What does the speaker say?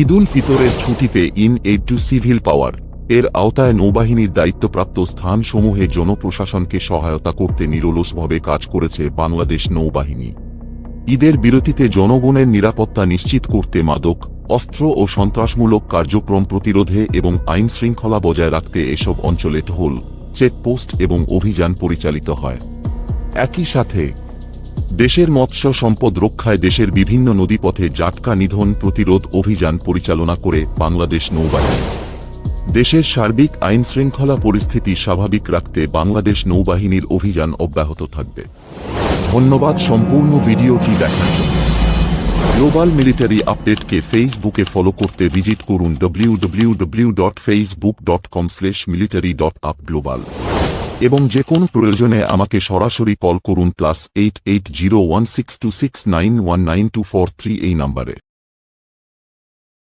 ঈদুল ফিতরের ছুটিতে in aid to civil power. এর আওতায় নৌবাহিনীর দায়িত্বপ্রাপ্ত স্থানসমূহে জনপ্রশাসনকে সহায়তা করতে নিরলসভাবে কাজ করেছে বাংলাদেশ নৌবাহিনী। ঈদের বিরতিতে জনগণের নিরাপত্তা নিশ্চিত করতে মাদক, অস্ত্র ও সন্ত্রাসমূলক কার্যক্রম প্রতিরোধে এবং আইন শৃঙ্খলা বজায় রাখতে এসব অঞ্চলে ঢোল চেকপোস্ট এবং অভিযান পরিচালিত হয়। একই সাথে দেশের মৎস্য সম্পদ রক্ষায় দেশের বিভিন্ন নদীপথে জাটকা নিধন প্রতিরোধ অভিযান পরিচালনা করে বাংলাদেশ নৌবাহিনী। দেশের সার্বিক আইন শৃঙ্খলা পরিস্থিতি স্বাভাবিক রাখতে বাংলাদেশ নৌবাহিনীর অভিযান অব্যাহত থাকবে। ধন্যবাদ সম্পূর্ণ ভিডিওটি দেখার জন্য। গ্লোবাল মিলিটারি আপডেটকে ফেসবুকে ফলো করতে ভিজিট করুন W W W dot Facebook dot com slash military dot up global এবং যে কোনো প্রয়োজনে আমাকে সরাসরি কল করুন plus eight eight zero one six two six nine one nine two four three এই নম্বরে।